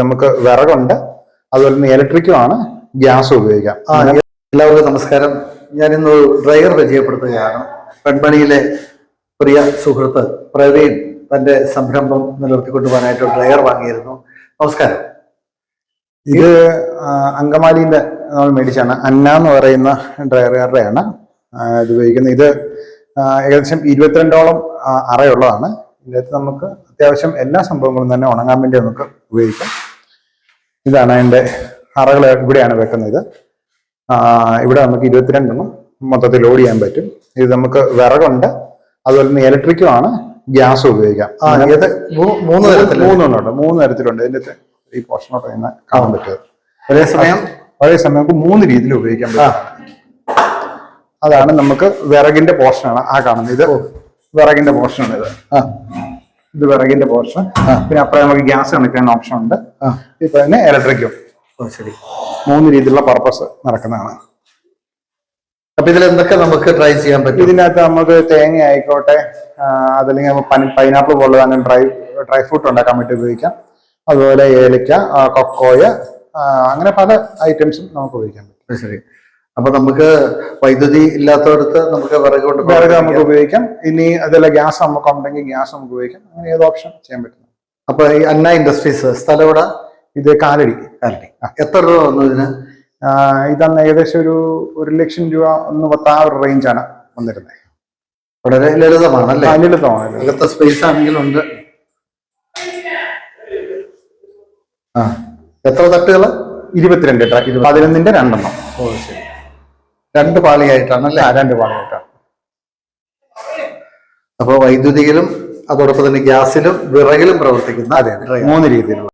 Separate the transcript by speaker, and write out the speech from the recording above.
Speaker 1: നമുക്ക് വിറകുണ്ട്. അതുപോലെ തന്നെ ഇലക്ട്രിക്കും ആണ് ഗ്യാസ് ഉപയോഗിക്കാം.
Speaker 2: എല്ലാവർക്കും നമസ്കാരം. ഞാനിന്ന് ഡ്രൈവർ പരിചയപ്പെടുത്തുകയാണ്. പെൺമണിയിലെ പ്രിയ സുഹൃത്ത് പ്രവീൺ തന്റെ സംരംഭം നിലനിർത്തിക്കൊണ്ടുപോകാനായിട്ട് ഡ്രൈവർ വാങ്ങിയിരുന്നു. നമസ്കാരം.
Speaker 1: ഇത് അങ്കമാലിന്റെ നമ്മൾ മേടിച്ചാണ്. അന്ന എന്ന് പറയുന്ന ഡ്രൈവറുകാരുടെയാണ് ഇത് ഉപയോഗിക്കുന്നത്. ഇത് ഏകദേശം ഇരുപത്തിരണ്ടോളം അറയുള്ളതാണ്. ഇതിനകത്ത് നമുക്ക് അത്യാവശ്യം എല്ലാ സംഭവങ്ങളും തന്നെ ഉണങ്ങാൻ വേണ്ടി നമുക്ക് ഉപയോഗിക്കാം. ഇതാണ് അതിന്റെ അറകൾ ഇവിടെയാണ് വെക്കുന്നത്. ആ, ഇവിടെ നമുക്ക് ഇരുപത്തിരണ്ടെണ്ണം മൊത്തത്തിൽ ലോഡ് ചെയ്യാൻ പറ്റും. ഇത് നമുക്ക് വിറകുണ്ട്. അതുപോലെ തന്നെ ഇലക്ട്രിക്കും ആണ്. ഗ്യാസ് ഉപയോഗിക്കാം.
Speaker 2: മൂന്ന് തരത്തിൽ
Speaker 1: മൂന്നെണ്ണമുണ്ട് മൂന്ന് തരത്തിലുണ്ട്. ഇതിന്റെ ഈ പോർഷനോട്ട് തന്നെ കാണാൻ പറ്റുന്നത്
Speaker 2: ഒരേ സമയം
Speaker 1: ഒരേ സമയം നമുക്ക് മൂന്ന് രീതിയിൽ ഉപയോഗിക്കാൻ പറ്റും. അതാണ് നമുക്ക് വിറകിന്റെ പോർഷനാണ് ആ കാണുന്നത്. ഇത് വിറകിന്റെ പോർഷനാണ് ഇത്.
Speaker 2: ആ.
Speaker 1: ഇത് വിറകിന്റെ പോർഷൻ പിന്നെ അപ്പുറം നമുക്ക് ഗ്യാസ് കണക്ട് ഓപ്ഷൻ ഉണ്ട്. ഇപ്പൊ തന്നെ ഇലക്ട്രിക്കും
Speaker 2: ശരി.
Speaker 1: മൂന്ന് രീതിയിലുള്ള പർപ്പസ് നടക്കുന്നതാണ്.
Speaker 2: അപ്പൊ ഇതിൽ എന്തൊക്കെ നമുക്ക് ട്രൈ ചെയ്യാൻ പറ്റും?
Speaker 1: ഇതിനകത്ത് നമുക്ക് തേങ്ങ ആയിക്കോട്ടെ അതല്ലെങ്കിൽ നമുക്ക് പൈനാപ്പിൾ പോലുള്ള തന്നെ ഡ്രൈ ഡ്രൈ ഫ്രൂട്ട് ഉണ്ടാക്കാൻ വേണ്ടി ഉപയോഗിക്കാം. അതുപോലെ ഏലക്ക കൊക്കോയ അങ്ങനെ പല ഐറ്റംസും നമുക്ക് ഉപയോഗിക്കാൻ പറ്റും.
Speaker 2: ശരി. അപ്പൊ നമുക്ക് വൈദ്യുതി ഇല്ലാത്തടത്ത് നമുക്ക് വിറക് കൊണ്ട്
Speaker 1: വിറക് നമുക്ക് ഉപയോഗിക്കാം. ഇനി അതല്ല ഗ്യാസ് നമുക്ക് ഉണ്ടെങ്കിൽ ഗ്യാസ് നമുക്ക് ഉപയോഗിക്കാം. അങ്ങനെ ഏത് ഓപ്ഷൻ ചെയ്യാൻ പറ്റും
Speaker 2: അപ്പൊ ഈ അന്ന ഇൻഡസ്ട്രീസ് സ്ഥലം ഇവിടെ
Speaker 1: ഇത് കാലടി
Speaker 2: കാലടി. എത്ര രൂപ വന്നു ഇതിന്?
Speaker 1: ഇതന്ന് ഏകദേശം ഒരു ഒരു ലക്ഷം രൂപ ഒന്ന് പത്ത് ആ ഒരു റേഞ്ചാണ് വന്നിരുന്നത്.
Speaker 2: വളരെ ലളിതമാണ് അല്ലേ?
Speaker 1: ലളിതമാണ്.
Speaker 2: അകത്തെ സ്പേസ് ആണെങ്കിലും ഉണ്ട്. ആ. എത്ര തട്ടുകൾ
Speaker 1: ഇരുപത്തിരണ്ട് പതിനൊന്നിന്റെ രണ്ടെണ്ണം.
Speaker 2: ഓ ശരി. രണ്ട് പാളിയായിട്ടാണ് അല്ലേ
Speaker 1: ആ, രണ്ട് പാളിയായിട്ടാണ്.
Speaker 2: അപ്പൊ വൈദ്യുതിയിലും അതോടൊപ്പം തന്നെ ഗ്യാസിലും വിറകിലും പ്രവർത്തിക്കുന്ന
Speaker 1: അതെ അതെ. മൂന്ന് രീതിയിലുള്ള